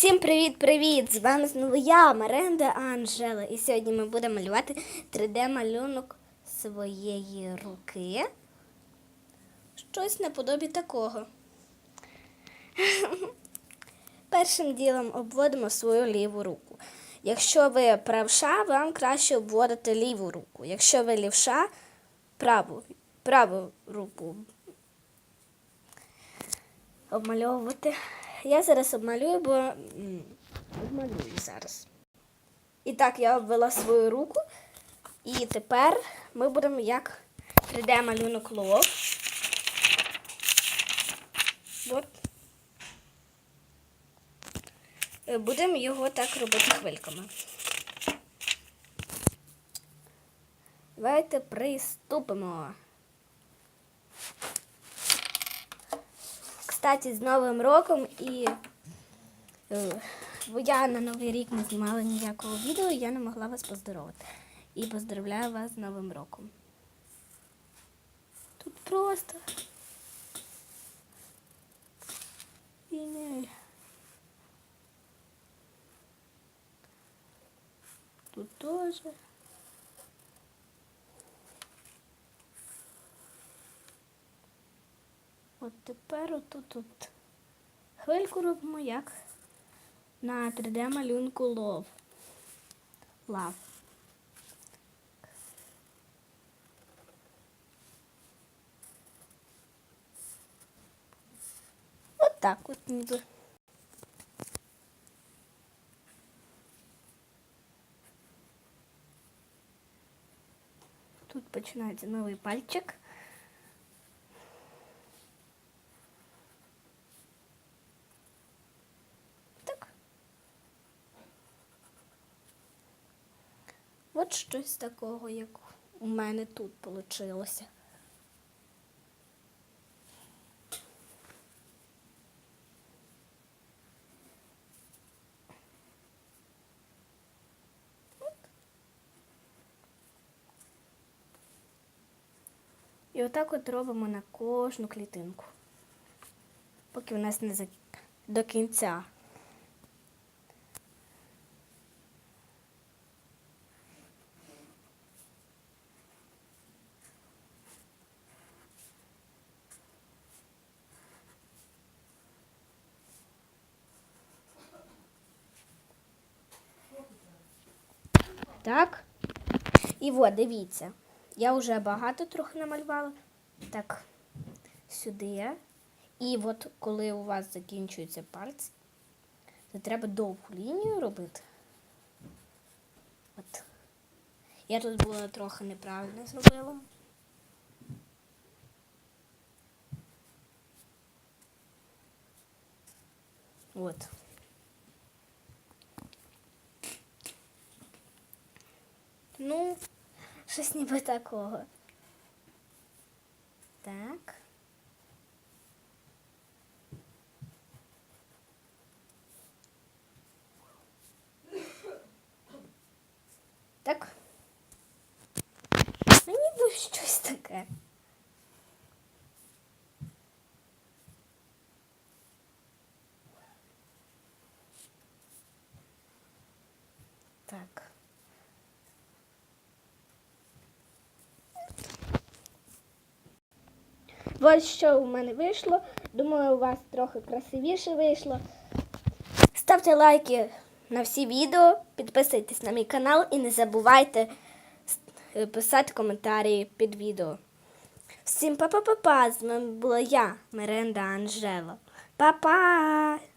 Всім привіт-привіт! З вами знову я, Маренда Анжела. І сьогодні ми будемо малювати 3D-малюнок своєї руки. Щось наподобі такого. Першим ділом обводимо свою ліву руку. Якщо ви правша, вам краще обводити ліву руку. Якщо ви лівша, праву, праву руку обмальовувати. Я зараз обмалюю, бо обмалюю зараз. І так, я обвела свою руку. І тепер ми будемо як 3D-малюнок лов. От. Е, Будемо його так робити хвильками. Давайте приступимо. Кстати, з Новим роком і е, я на Новий рік не знімала ніякого відео, я не могла вас поздоровити. І поздравляю вас з Новим роком. Тут просто. І не. Тут теж. От тепер отут тут хвильку робимо як на 3D малюнку лов. Лав. От так от ніби. Тут починається новий пальчик. Так. От щось такого, як у мене тут вийшло. І отак от робимо на кожну клітинку, поки у нас не за... до кінця. Так. І от, дивіться. Я вже багато трохи намалювала. Так, сюди. І от коли у вас закінчуються пальці, то треба довгу лінію робити. От. Я тут була трохи неправильно зробила. От. Ну, щось ніби такого. Так. Так. Ну, ніби щось таке. Ось що у мене вийшло. Думаю, у вас трохи красивіше вийшло. Ставте лайки на всі відео, підписуйтесь на мій канал і не забувайте писати коментарі під відео. Всім па-па-па-па! З вами була я, Меренда Анжела. Па-па!